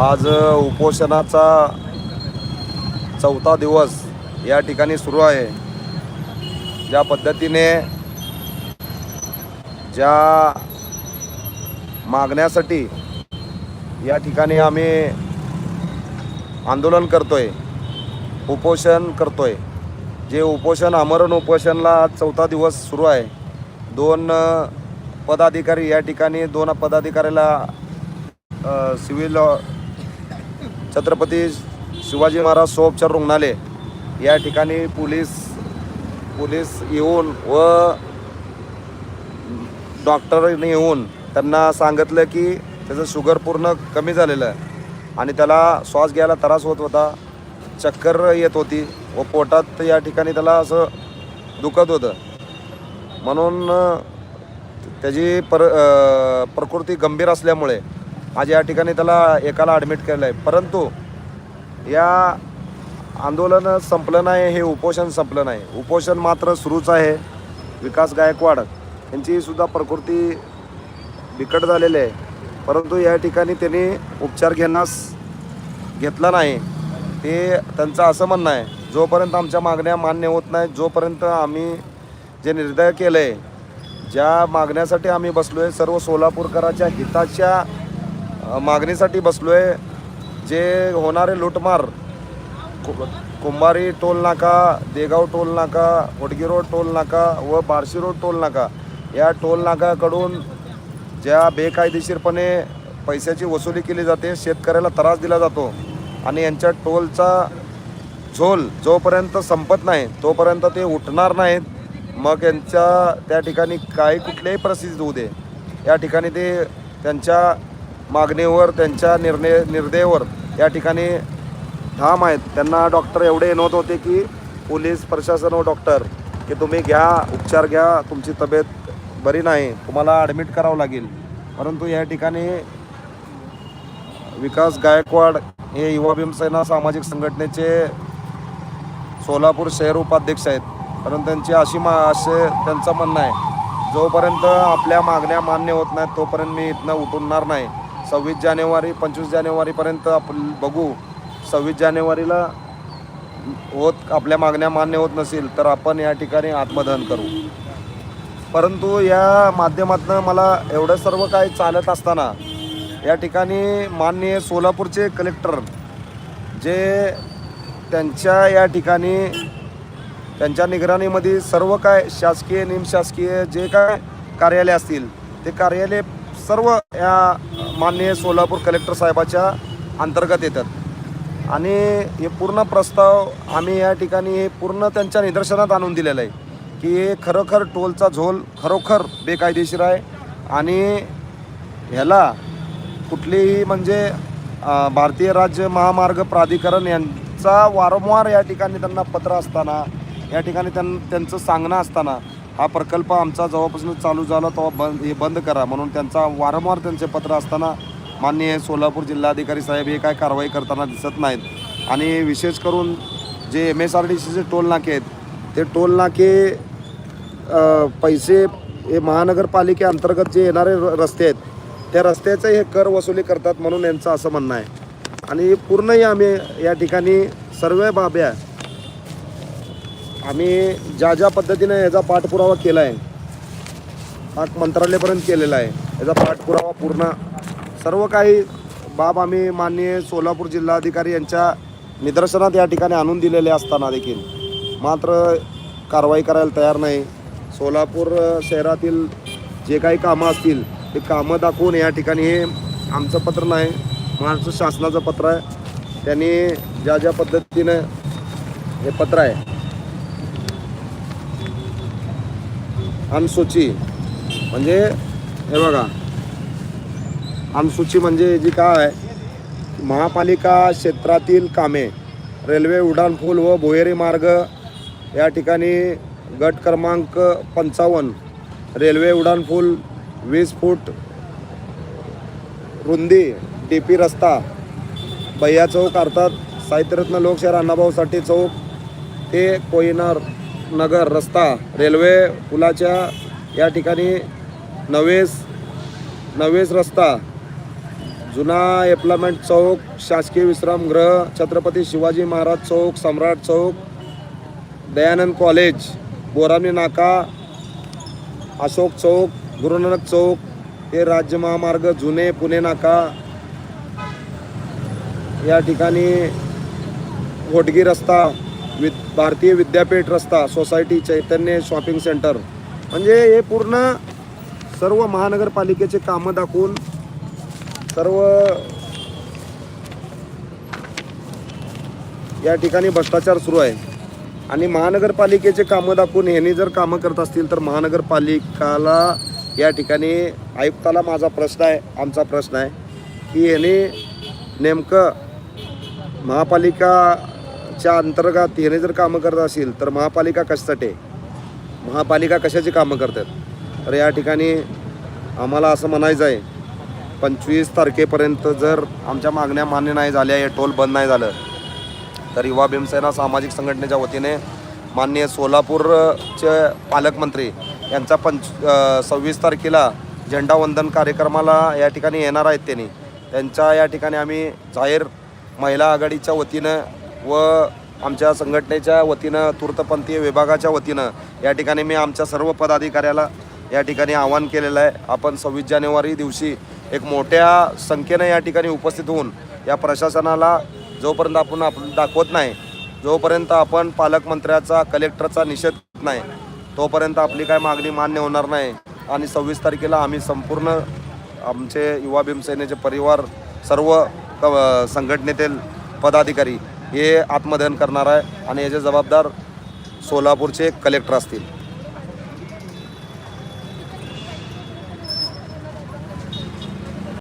आज उपोषणाचा चौथा दिवस या ठिकाणी सुरू आहे. ज्या पद्धतीने ज्या मागण्यासाठी या ठिकाणी आम्ही आंदोलन करतोय उपोषण करतोय. जे उपोषण आमरण उपोषणला आज चौथा दिवस सुरू आहे. दोन पदाधिकारी या ठिकाणी दोन पदाधिकाऱ्याला सिव्हिल छत्रपती शिवाजी महाराज सोपचार रुग्णालय या ठिकाणी पोलीस पोलीस येऊन व डॉक्टर येऊन त्यांना सांगितलं की त्याचं शुगर पूर्ण कमी झालेलं आहे. आणि त्याला श्वास घ्यायला त्रास होत होता. चक्कर येत होती व पोटात या ठिकाणी त्याला असं दुखत होतं. म्हणून त्याची पर प्रकृती गंभीर असल्यामुळे आज या ठिकाणी त्याला एकाला ॲडमिट केलं आहे. परंतु या आंदोलन संपलं नाही हे उपोषण संपलं नाही. उपोषण मात्र सुरूच आहे. विकास गायकवाड यांची सुद्धा प्रकृती बिकट झालेले आहे. परंतु या ठिकाणी त्यांनी उपचार घेण्यास घेतला नाही. ते त्यांचं असं म्हणणं आहे जोपर्यंत आमच्या मागण्या मान्य होत नाही जोपर्यंत आम्ही जे निर्णय केलं आहे ज्या मागण्यासाठी आम्ही बसलो आहे सर्व सोलापूरकराच्या हिताच्या मागणीसाठी बसलो आहे जे होणारे लूटमार कु- कुंभारी टोल नाका देगाव टोल नाका वडगी रोड टोल नाका व बार्शी रोड टोल नाका या टोल नाकाकडून ज्या बेकायदेशीरपणे पैशाची वसुली केली जाते शेतकऱ्याला त्रास दिला जातो आणि यांच्या टोलचा झोल जोपर्यंत संपत नाही तोपर्यंत ते उठणार नाहीत. मग यांच्या त्या ठिकाणी काही कुठल्याही परिस्थितीत होऊ दे. या ठिकाणी ते त्यांच्या मागणीवर त्यांच्या निर्णय निर्देवर या ठिकाणी ठाम आहेत. त्यांना डॉक्टर एवढे येणवत होते की पोलीस प्रशासन व डॉक्टर की तुम्ही घ्या उपचार घ्या तुमची तब्येत बरी नाही. तुम्हाला ॲडमिट करावं लागेल. परंतु या ठिकाणी विकास गायकवाड हे युवा भीमसेना सामाजिक संघटनेचे सोलापूर शहर उपाध्यक्ष आहेत. परंतु त्यांची अशी मा असे त्यांचं म्हणणं आहे जोपर्यंत आपल्या मागण्या मान्य होत नाहीत तोपर्यंत मी इथनं उठणार नाही. सव्वीस जानेवारी पंचवीस जानेवारीपर्यंत आपण बघू. सव्वीस जानेवारीला होत आपल्या मागण्या मान्य होत नसेल तर आपण या ठिकाणी आत्मदहन करू. परंतु या माध्यमातून मला एवढं सर्व काय चालत असताना या ठिकाणी माननीय सोलापूरचे कलेक्टर जे त्यांच्या या ठिकाणी त्यांच्या निगराणीमध्ये सर्व काय शासकीय निमशासकीय जे काय कार्यालय असतील ते कार्यालय सर्व या माननीय सोलापूर कलेक्टर साहेबाच्या अंतर्गत येतात. आणि हे पूर्ण प्रस्ताव आम्ही या ठिकाणी हे पूर्ण त्यांच्या निदर्शनात आणून दिलेलं आहे. की खरोखर टोलचा झोल खरोखर बेकायदेशीर आहे. आणि ह्याला कुठलीही म्हणजे भारतीय राज्य महामार्ग प्राधिकरण यांचा वारंवार या ठिकाणी त्यांना पत्र असताना या ठिकाणी त्यां त्यांचं सांगणं असताना हा प्रकल्प आमचा जेव्हापासून चालू झाला तेव्हा बंद हे बंद करा. म्हणून त्यांचा वारंवार त्यांचे पत्र असताना माननीय सोलापूर जिल्हाधिकारी साहेब हे काय कारवाई करताना दिसत नाहीत. आणि विशेष करून जे एम एस आर डी सीचे टोल नाके आहेत ते टोल नाके पैसे हे महानगरपालिकेअंतर्गत जे येणारे र- रस्ते आहेत त्या रस्त्याचं हे कर वसुली करतात म्हणून यांचं असं म्हणणं आहे. आणि पूर्णही आम्ही या ठिकाणी सर्व बाब्या आम्ही ज्या ज्या पद्धतीने याचा पाठपुरावा केला आहे पाक मंत्रालयापर्यंत केलेला आहे याचा पाठपुरावा पूर्ण सर्व काही बाब आम्ही माननीय सोलापूर जिल्हाधिकारी यांच्या निदर्शनात या ठिकाणी आणून दिलेले असताना देखील मात्र कारवाई करायला तयार नाही. सोलापूर शहरातील जे काही कामं असतील ते कामं दाखवून या ठिकाणी हे आमचं पत्र नाही महाराष्ट्र शासनाचं पत्र आहे. त्यांनी ज्या ज्या पद्धतीनं हे पत्र आहे अनुसूची म्हणजे हे बघा अनुसूची म्हणजे जी काय आहे महापालिका क्षेत्रातील कामे रेल्वे उड्डाणपूल व भुहेरी मार्ग या ठिकाणी गट क्रमांक पंचावन्न रेल्वे उड्डाणपूल वीस फूट रुंदी डी पी रस्ता भैया चौक अर्थात साहित्यरत्न लोकशाहीर अण्णाभाऊ साठे चौक ते कोयनार नगर रस्ता रेल्वे पुलाच्या या ठिकाणी नवेस नवेस रस्ता जुना एप्लामेंट चौक शासकीय विश्रामगृह छत्रपती शिवाजी महाराज चौक सम्राट चौक दयानंद कॉलेज बोरामी नाका अशोक चौक गुरुनानक चौक हे राज्य महामार्ग जुने पुणे नाका. या ठिकाणी घोटगी रस्ता वि भारतीय विद्यापीठ रस्ता सोसायटी चैतन्य शॉपिंग सेंटर. म्हणजे हे पूर्ण सर्व महानगरपालिकेचे कामं दाखवून सर्व या ठिकाणी भ्रष्टाचार सुरू आहे. आणि महानगरपालिकेचे कामं दाखवून ह्यांनी जर कामं करत असतील तर महानगरपालिकाला या ठिकाणी आयुक्ताला माझा प्रश्न आहे आमचा प्रश्न आहे की ह्यांनी नेमकं महापालिकाच्या अंतर्गत ह्याने जर कामं करत असेल तर महापालिका कशासाठी महापालिका कशाची कामं करतात? तर या ठिकाणी आम्हाला असं म्हणायचं आहे पंचवीस तारखेपर्यंत जर आमच्या मागण्या मान्य नाही झाल्या हे टोल बंद नाही झालं तर युवा भीमसेना सामाजिक संघटनेच्या वतीने माननीय सोलापूरचे पालकमंत्री यांचा पंच सव्वीस तारखेला झेंडावंदन कार्यक्रमाला या ठिकाणी येणार आहेत त्यांनी. त्यांच्या या ठिकाणी आम्ही जाहीर महिला आघाडीच्या वतीनं व आमच्या संघटनेच्या वतीनं तूर्तपंथीय विभागाच्या वतीनं या ठिकाणी मी आमच्या सर्व पदाधिकाऱ्याला या ठिकाणी आवाहन केलेलं आहे. आपण सव्वीस जानेवारी दिवशी एक मोठ्या संख्येनं या ठिकाणी उपस्थित होऊन या प्रशासनाला जोपर्यंत आपण आपण दाखवत नाही जोपर्यंत आपण पालकमंत्र्याचा कलेक्टरचा निषेध करत नाही तोपर्यंत आपली काय मागणी मान्य होणार नाही. आणि सव्वीस तारखेला आम्ही संपूर्ण आमचे युवा भीमसेनेचे परिवार सर्व संघटनेतील पदाधिकारी हे आत्मदहन करणार आहे आणि याचे जबाबदार सोलापूरचे कलेक्टर असतील.